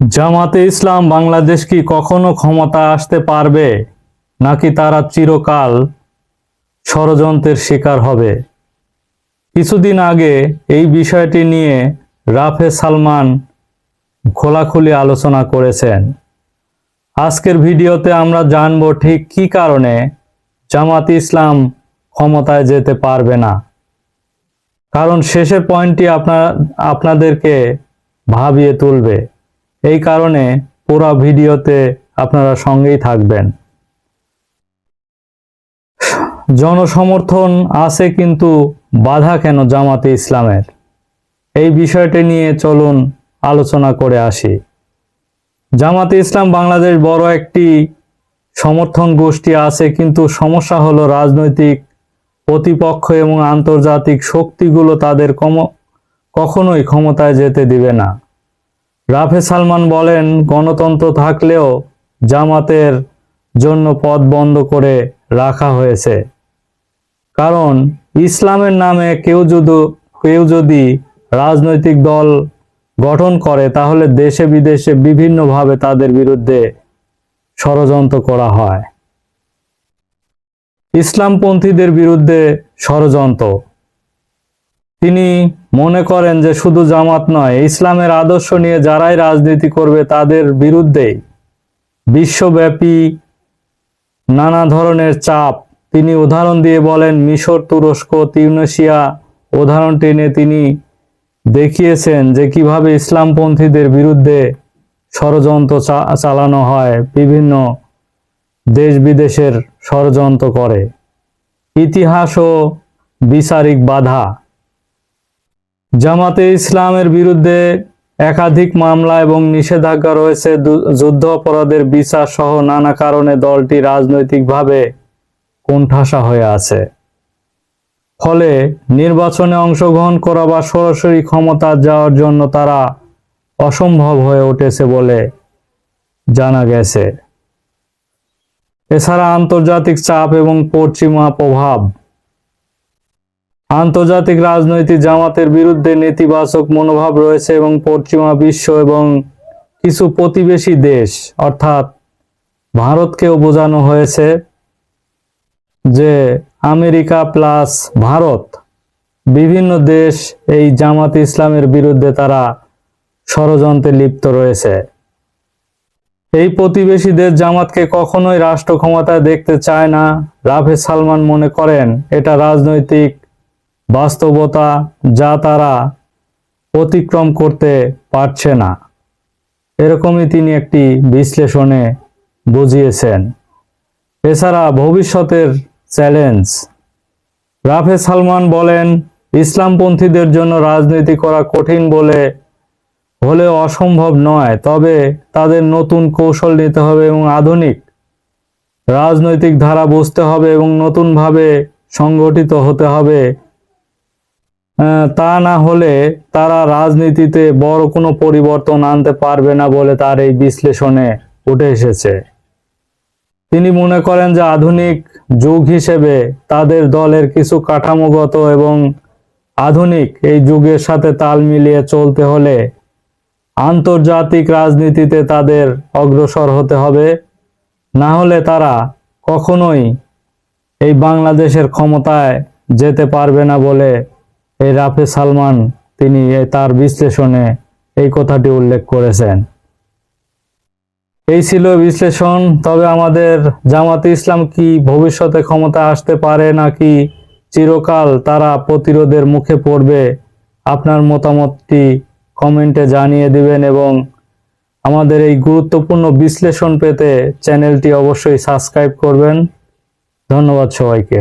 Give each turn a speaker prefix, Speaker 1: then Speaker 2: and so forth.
Speaker 1: জামাতে ইসলাম বাংলাদেশ কি কখনো ক্ষমতা আসতে পারবে? নাকি তারা চিরকাল ষড়যন্ত্রের শিকার হবে? কিছুদিন আগে এই বিষয়টি নিয়ে রাফে সালমান খোলাখুলি আলোচনা করেছেন। আজকের ভিডিওতে আমরা জানব ঠিক কী কারণে জামাত ইসলাম ক্ষমতায় যেতে পারবে না। কারণ শেষের পয়েন্টটি আপনার, আপনাদেরকে ভাবিয়ে তুলবে। এই কারণে পুরো ভিডিওতে আপনারা সঙ্গেই থাকবেন। জনসমর্থন আছে কিন্তু বাধা কেন জামাতে ইসলামের? এই বিষয়টি নিয়ে চলুন আলোচনা করে আসি। জামাতে ইসলাম বাংলাদেশ বড় একটি সমর্থন গোষ্ঠী আছে, কিন্তু সমস্যা হলো রাজনৈতিক প্রতিপক্ষ এবং আন্তর্জাতিক শক্তিগুলো তাদের কম, কখনোই ক্ষমতায় যেতে দিবে না। রাফে সালমান বলেন, গণতন্ত্র থাকলেও জামাতের জন্য পথ বন্ধ করে রাখা হয়েছে। কারণ ইসলামের নামে কেউ যদি কেউ যদি রাজনৈতিক দল গঠন করে, তাহলে দেশে বিদেশে বিভিন্নভাবে তাদের বিরুদ্ধে ষড়যন্ত্র করা হয়। ইসলামপন্থীদের বিরুদ্ধে ষড়যন্ত্র। তিনি মনে করেন যে শুধু জামাত নয়, ইসলামের আদর্শ নিয়ে যারাই রাজনীতি করবে তাদের বিরুদ্ধেই বিশ্বব্যাপী নানা ধরনের চাপ। তিনি উদাহরণ দিয়ে বলেন, মিশর, তুরস্ক তিউনেশিয়া উদাহরণ টেনে তিনি দেখিয়েছেন যে কীভাবে ইসলামপন্থীদের বিরুদ্ধে ষড়যন্ত্র চালানো হয়, বিভিন্ন দেশ বিদেশের ষড়যন্ত্র করে। ইতিহাস ও বিচারিক বাধা। জামাতে ইসলামের বিরুদ্ধে একাধিক মামলা এবং নিষেধাজ্ঞা রয়েছে যুদ্ধ অপরাধের বিচার সহ নানা কারণে দলটি রাজনৈতিকভাবে কোণঠাসা হয়ে আছে। ফলে নির্বাচনে অংশগ্রহণ করা বা সরাসরি ক্ষমতা যাওয়ার জন্য তারা অসম্ভব হয়ে উঠেছে বলে জানা গেছে। এছাড়া আন্তর্জাতিক চাপ এবং পশ্চিমা প্রভাব আন্তর্জাতিক রাজনৈতিক জামাতের বিরুদ্ধে নেতিবাচক মনোভাব রয়েছে এবং পশ্চিমা বিশ্ব এবং কিছু প্রতিবেশী দেশ, অর্থাৎ ভারতকেও বোঝানো হয়েছে যে আমেরিকা প্লাস ভারত বিভিন্ন দেশ এই জামাত ইসলামের বিরুদ্ধে তারা ষড়যন্ত্রে লিপ্ত রয়েছে। এই প্রতিবেশী দেশ জামাতকে কখনোই রাষ্ট্র ক্ষমতায় দেখতে চায় না, রাফে সালমান মনে করেন, এটা রাজনৈতিক বাস্তবতা যা তারা অতিক্রম করতে পারছে না। এরকমই তিনি একটি বিশ্লেষণে বুঝিয়েছেন। এছাড়া ভবিষ্যতের চ্যালেঞ্জ। রাফে সালমান বলেন, ইসলামপন্থীদের জন্য রাজনীতি করা কঠিন বলে হলেও অসম্ভব নয়, তবে তাদের নতুন কৌশল নিতে হবে এবং আধুনিক রাজনৈতিক ধারা বুঝতে হবে এবং নতুনভাবে সংগঠিত হতে হবে। তা না হলে তারা রাজনীতিতে বড় কোনো পরিবর্তন আনতে পারবে না বলে তার এই বিশ্লেষণে উঠে এসেছে। তিনি মনে করেন যে আধুনিক যুগ হিসেবে তাদের দলের কিছু কাঠামোগত এবং আধুনিক এই যুগের সাথে তাল মিলিয়ে চলতে হলে আন্তর্জাতিক রাজনীতিতে তাদের অগ্রসর হতে হবে। না হলে তারা কখনোই এই বাংলাদেশের ক্ষমতায় যেতে পারবে না বলে এই রাফে সালমান তিনি তার বিশ্লেষণে এই কথাটি উল্লেখ করেছেন। এই ছিল বিশ্লেষণ, তবে আমাদের জামাতে ইসলাম কি ভবিষ্যতে ক্ষমতা আসতে পারে নাকি চিরকাল তারা প্রতিরোধের মুখে পড়বে, আপনার মতামতটি কমেন্টে জানিয়ে দিবেন এবং আমাদের এই গুরুত্বপূর্ণ বিশ্লেষণ পেতে চ্যানেলটি অবশ্যই সাবস্ক্রাইব করবেন। ধন্যবাদ সবাইকে।